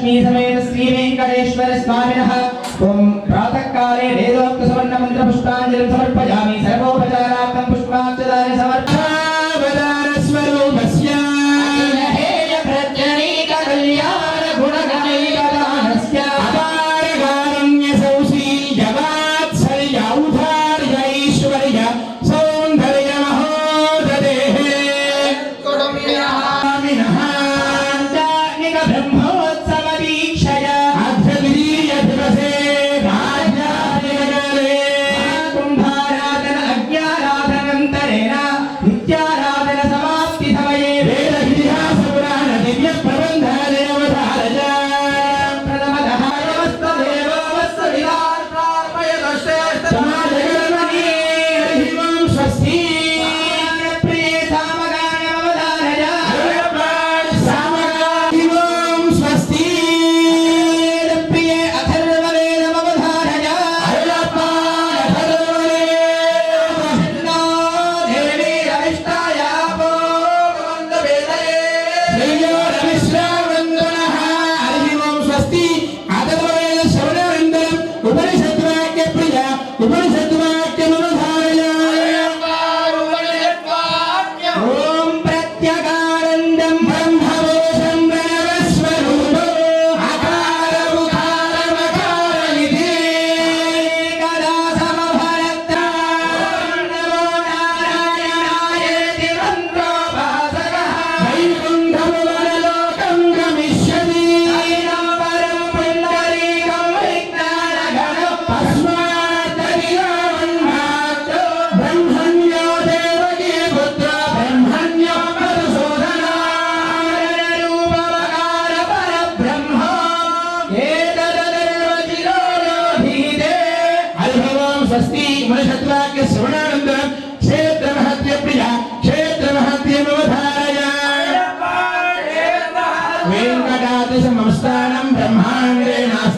लक्ष्मी समेत श्री वेंकटेश्वर स्वामिनः। ओम प्रातः काले वेदोक्त सुवर्ण मंत्र पुष्पांजलि समर्पयामि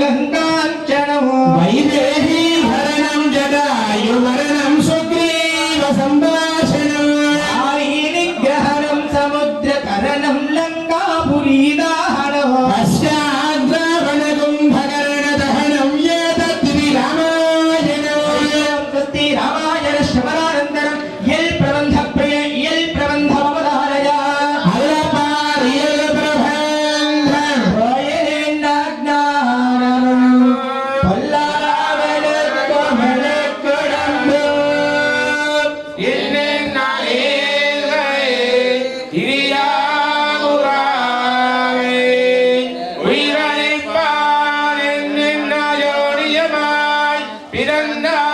గంగాంచనము వైదే பிரியமாய் பிறந்தாய்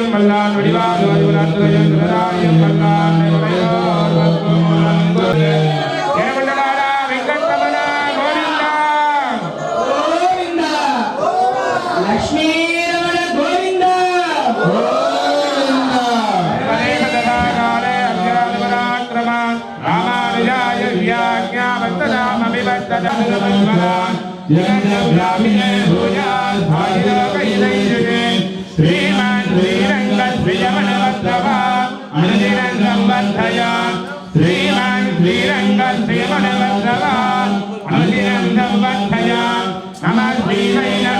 வரையும் வல்லான் வடிவாக வருவரான் துறையும் வல்லான் Yeah, yeah, yeah, yeah, yeah, yeah, yeah, yeah, yeah, yeah, yeah, yeah, Srirangam శ్రీమణ నమ శ్రీరంగం నమ శ్రీరైన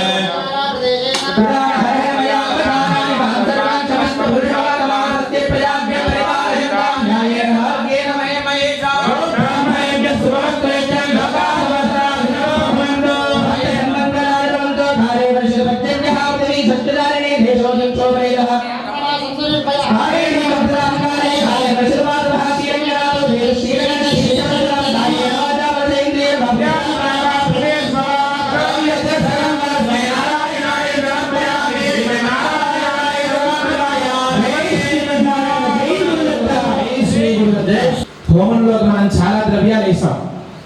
హోమంలోకి మనం చాలా ద్రవ్యాలు వేసాం.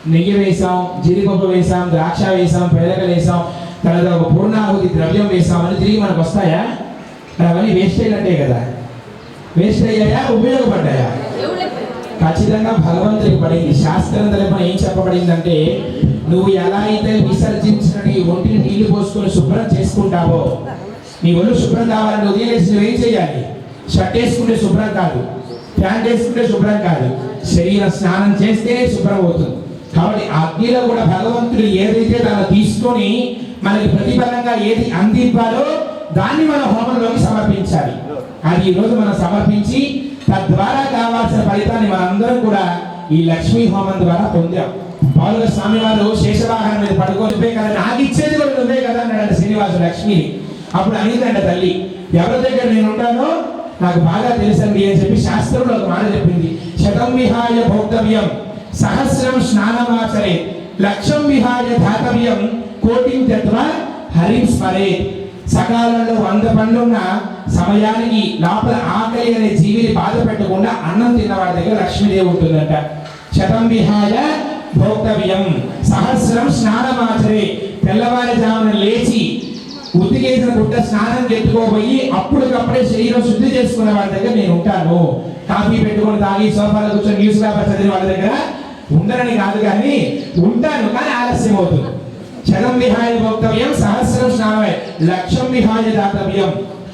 నెయ్యి వేసాం జీడిపప్పు వేసాం ద్రాక్ష వేసాం పేదకలు వేసాం తర్వాత ఒక పూర్ణాహుతి ద్రవ్యం వేసాం అని తిరిగి మనకు వస్తాయా? అవన్నీ వేస్ట్ అయినట్టే కదా. వేస్ట్ అయ్యాయా? ఉపయోగపడ్డాయా? ఖచ్చితంగా భగవంతుడికి పడింది. శాస్త్రం తరపున ఏం చెప్పబడిందంటే నువ్వు ఎలా అయితే విసర్జించిన నీ ఒంటిని నీళ్ళు పోసుకొని శుభ్రం చేసుకుంటావో నీ ఒళ్ళు శుభ్రం కావాలని వదిలేసి నువ్వేం చేయాలి? షర్ట్ వేసుకుంటే శుభ్రం కాదు ప్యాంట్ వేసుకుంటే శుభ్రం కాదు శరీర స్నానం చేస్తేనే శుభ్రం అవుతుంది కాబట్టి అగ్నిలో కూడా భగవంతుడు ఏదైతే దాన్ని తీసుకొని మనకి ప్రతిఫలంగా ఏది అందివ్వాలో దాన్ని మన హోమంలోకి సమర్పించాలి. అది ఈ రోజు మనం సమర్పించి తద్వారా కావాల్సిన ఫలితాన్ని మనందరం కూడా ఈ లక్ష్మీ హోమం ద్వారా పొందాం. మామూలుగా స్వామి వారు శేషవాహనం మీద పడుకొని కదా నాకు ఇచ్చేది కూడా నువ్వే కదా అన్నాడు శ్రీనివాసు లక్ష్మి. అప్పుడు అనిందంట తల్లి ఎవరి దగ్గర నేను ఉంటానో నాకు బాగా తెలుసండి అని చెప్పి శాస్త్రంలో ఒక మాట చెప్పింది. శతం విహాయ భోక్తవ్యం సహస్రం స్నానమాచరే లక్షం విహాయ ధాతవ్యం కోటిం తత్వ హరిం స్మరే సకాలంలో వంద పనులున్న సమయానికి లోపల ఆకలి అనే జీవిని బాధ పెట్టకుండా అన్నం తిన్నవాడి దగ్గర లక్ష్మీదేవి ఉంటుందంట. శతం విహాయ భోక్తవ్యం. సహస్రం స్నానమాచరే. తెల్లవారుజామున లేచి ఉతికేసిన గుడ్డ స్నానం ఎత్తుకోబోయి అప్పటికప్పుడే శరీరం శుద్ధి చేసుకునే వాళ్ళ దగ్గర నేను ఉంటాను. కాఫీ పెట్టుకొని తాగి సోఫాలో కూర్చొని న్యూస్ పేపర్ చదివిన వాళ్ళ దగ్గర ఉండరని కాదు కానీ ఉంటాను కానీ ఆలస్యం అవుతుంది. క్షణం విహాయ భోక్తవ్యం సహస్రం స్నానమై లక్ష్యం విహాయ దాతవ్యం.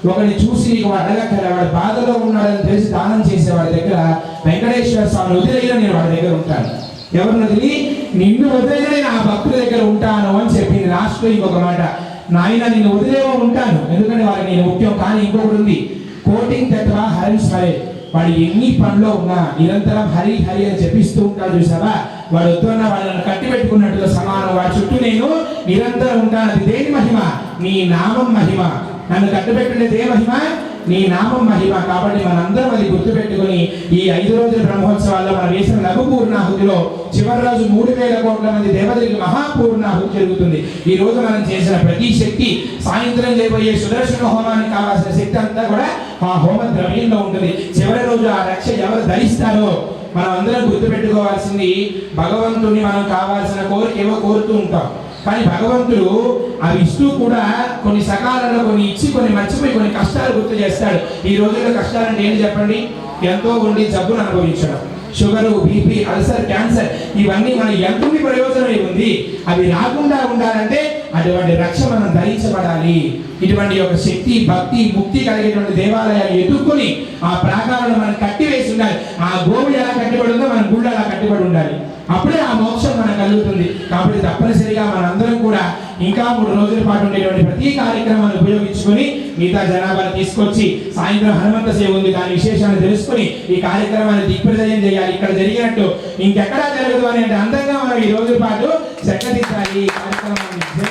ఒకరిని చూసి నీకు వాడు అడగక్కల వాడు బాధలో ఉన్నాడని తెలిసి దానం చేసే వాడి దగ్గర వెంకటేశ్వర స్వామి వదిలేయడం నేను వాడి దగ్గర ఉంటాను. ఎవరిని వదిలి? నిన్ను వదిలేయడం నేను ఆ భక్తుల దగ్గర ఉంటాను అని చెప్పింది లాస్ట్ ఇంకొక మాట. నాయన నిన్ను వదిలేవో ఉంటాను. ఎందుకంటే వాళ్ళకి నేను ముఖ్యం కానీ ఇంకొకటి ఉంది. కోటింగ్ తత్వ హరి స్మరే. వాడు ఎన్ని పనిలో ఉన్నా నిరంతరం హరి హరి అని చెప్పిస్తూ ఉంటాడు చూసారా వాడు వద్దున్న వాళ్ళని కట్టి పెట్టుకున్నట్టుగా సమానం. వాడి చుట్టూ నేను నిరంతరం ఉంటాను. అది దేని మహిమ? నీ నామం మహిమ. నన్ను కట్టుబెట్టుకునేది ఏ మహిమ? నీ నామం మహిమ. కాబట్టి మనందరం అది గుర్తుపెట్టుకుని ఈ ఐదు రోజుల బ్రహ్మోత్సవాల్లో మనం వేసిన లఘు పూర్ణాహుతిలో చివరి రోజు మూడు వేల కోట్ల మంది దేవతలకి మహాపూర్ణాహుతి జరుగుతుంది. ఈ రోజు మనం చేసిన ప్రతి శక్తి సాయంత్రం చేయబోయే సుదర్శన హోమానికి కావాల్సిన శక్తి అంతా కూడా ఆ హోమ ద్రవ్యంలో ఉంటుంది. చివరి రోజు ఆ రక్ష ఎవరు ధరిస్తారో మనం అందరం గుర్తుపెట్టుకోవాల్సింది భగవంతుని మనం కావాల్సిన కోరిక ఏవో కోరుతూ ఉంటాం. కానీ భగవంతుడు అవి ఇస్తూ కూడా కొన్ని సకాలంలో కొన్ని ఇచ్చి కొన్ని మర్చిపోయి కొన్ని కష్టాలు గుర్తు చేస్తాడు. ఈ రోజుల్లో కష్టాలంటే ఏంటి చెప్పండి? ఎంతో ఉండి జబ్బును అనుభవించడం. షుగరు బీపీ అల్సర్ క్యాన్సర్ ఇవన్నీ మన ఎంతుంది ప్రయోజనం ఉంది. అవి రాకుండా ఉండాలంటే అటువంటి రక్ష మనం ధరించబడాలి. ఇటువంటి యొక్క శక్తి భక్తి ముక్తి కలిగేటువంటి దేవాలయాలు ఎదుర్కొని ఆ ప్రాకారాలను మనం కట్టివేసి ఉండాలి. ఆ గోవు ఎలా కట్టిబడి ఉందో మన గుళ్ళు అలా కట్టిబడి ఉండాలి. అప్పుడే ఆ మోక్షం మనకు కలుగుతుంది. కాబట్టి తప్పనిసరిగా మనందరం కూడా ఇంకా మూడు రోజుల పాటు ఉండేటువంటి ప్రతి కార్యక్రమాన్ని ఉపయోగించుకొని మిగతా జనాభాను తీసుకొచ్చి సాయంత్రం హనుమంత సేవ ఉంది. దాని విశేషాన్ని తెలుసుకొని ఈ కార్యక్రమాన్ని దిగ్విజయం చేయాలి. ఇక్కడ జరిగినట్టు ఇంకెక్కడా జరగదు అని అంటే అందంగా మనం ఈ రోజుల పాటు చక్కదిద్దాలి. ఈ కార్యక్రమాన్ని.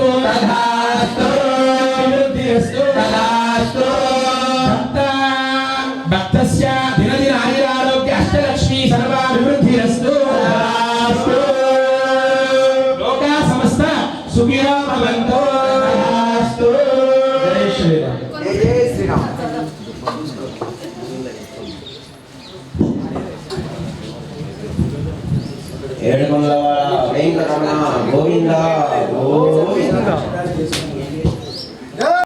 సర్వాభివృద్ధిరస్తు. లోకా సమస్త సుఖినో భవంతు జై శ్రీరామ్. జై శ్రీరామ్. ఏడుకొండలవాడ వెంకటరమణ గోవింద. గోవింద.